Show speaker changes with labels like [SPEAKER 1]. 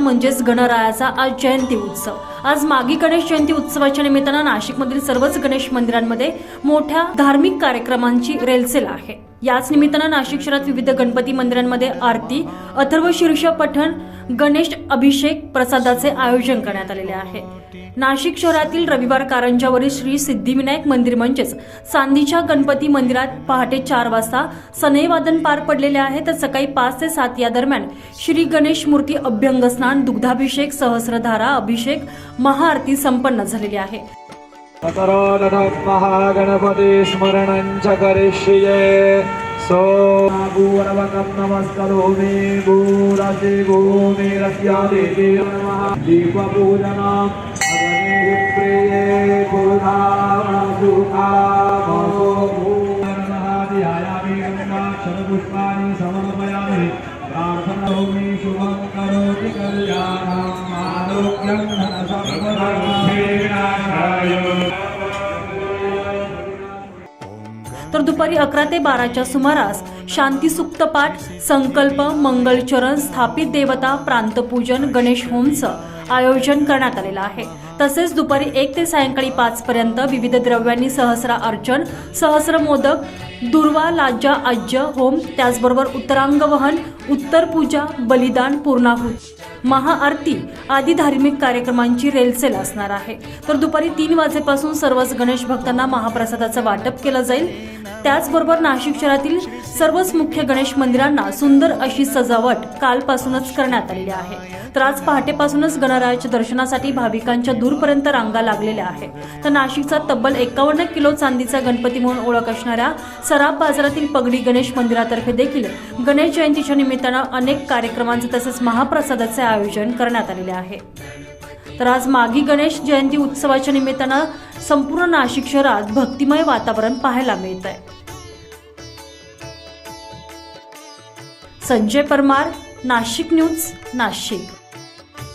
[SPEAKER 1] म्हणजेच गणरायाचा आज जयंती उत्सव. आज मागी गणेश जयंती उत्सवाच्या निमित्तानं नाशिकमधील सर्वच गणेश मंदिरांमध्ये मोठ्या धार्मिक कार्यक्रमांची रेलसेल आहे. याच निमित्तानं नाशिक शहरात विविध गणपती मंदिरांमध्ये आरती अथर्व शीर्ष पठण गणेश अभिषेक प्रसादाचे आयोजन करण्यात आलेले आहे. नाशिक शहरातील रविवार कारंजावरील श्री सिद्धिविनायक मंदिर म्हणजेच सांदीच्या गणपती मंदिरात पहाटे चार वाजता सनईवादन पार पडलेले आहे. तर सकाळी पाच ते सात या दरम्यान श्री गणेश मूर्ती अभ्यंग स्नान दुग्धाभिषेक सहस्रधारा अभिषेक महाआरती संपन्न झालेली आहे.
[SPEAKER 2] तरोदधत् महागणपति स्मरणं च करिष्ये सो भूरवकं नमस्करोमि भूरसि भूमिरस्य देवी नमः दीपपूजनम् अग्निः प्रिये पुरुधावणसुखामसो भूर्नः ध्यायामि गङ्गाक्षरपुष्पाणि समर्पयामि प्रार्थनोमि शुभं करोति कल्याणम् आरोग्यं
[SPEAKER 1] तर दुपारी अकरा ते बाराच्या सुमारास शांती पाठ संकल्प मंगलचरण स्थापित देवता प्रांतपूजन गणेश होमचं आयोजन करण्यात आलेलं आहे. तसेच दुपारी एक ते सायंकाळी पाच पर्यंत विविध द्रव्यांनी सहस्रा अर्चन सहस्र मोदक दुर्वा लाज्जा आज्य होम त्याचबरोबर उत्तरांग वहन उत्तर पूजा बलिदान पूर्णाहूत महाआरती आदी धार्मिक कार्यक्रमांची रेलसेल असणार आहे. तर दुपारी तीन वाजेपासून सर्वच गणेश भक्तांना महाप्रसादाचं वाटप केलं जाईल. त्याचबरोबर नाशिक शहरातील सर्वच मुख्य गणेश मंदिरांना सुंदर अशी सजावट कालपासूनच करण्यात आलेली आहे. तर आज पहाटेपासूनच गणरायाच्या दर्शनासाठी भाविकांच्या दूरपर्यंत रांगा लागलेल्या आहेत. तर नाशिकचा तब्बल एकावन्न किलो चांदीचा गणपती म्हणून ओळख असणाऱ्या सराफ बाजारातील पगडी गणेश मंदिरातर्फे देखील गणेश जयंतीच्या निमित्तानं अनेक कार्यक्रमांचे तसेच महाप्रसादाचे आयोजन करण्यात आलेले आहे. तर आज माघी गणेश जयंती उत्सवाच्या निमित्तानं संपूर्ण नाशिक शहरात भक्तिमय वातावरण पाहायला मिळत आहे संजय परमार नाशिक न्यूज नाशिक.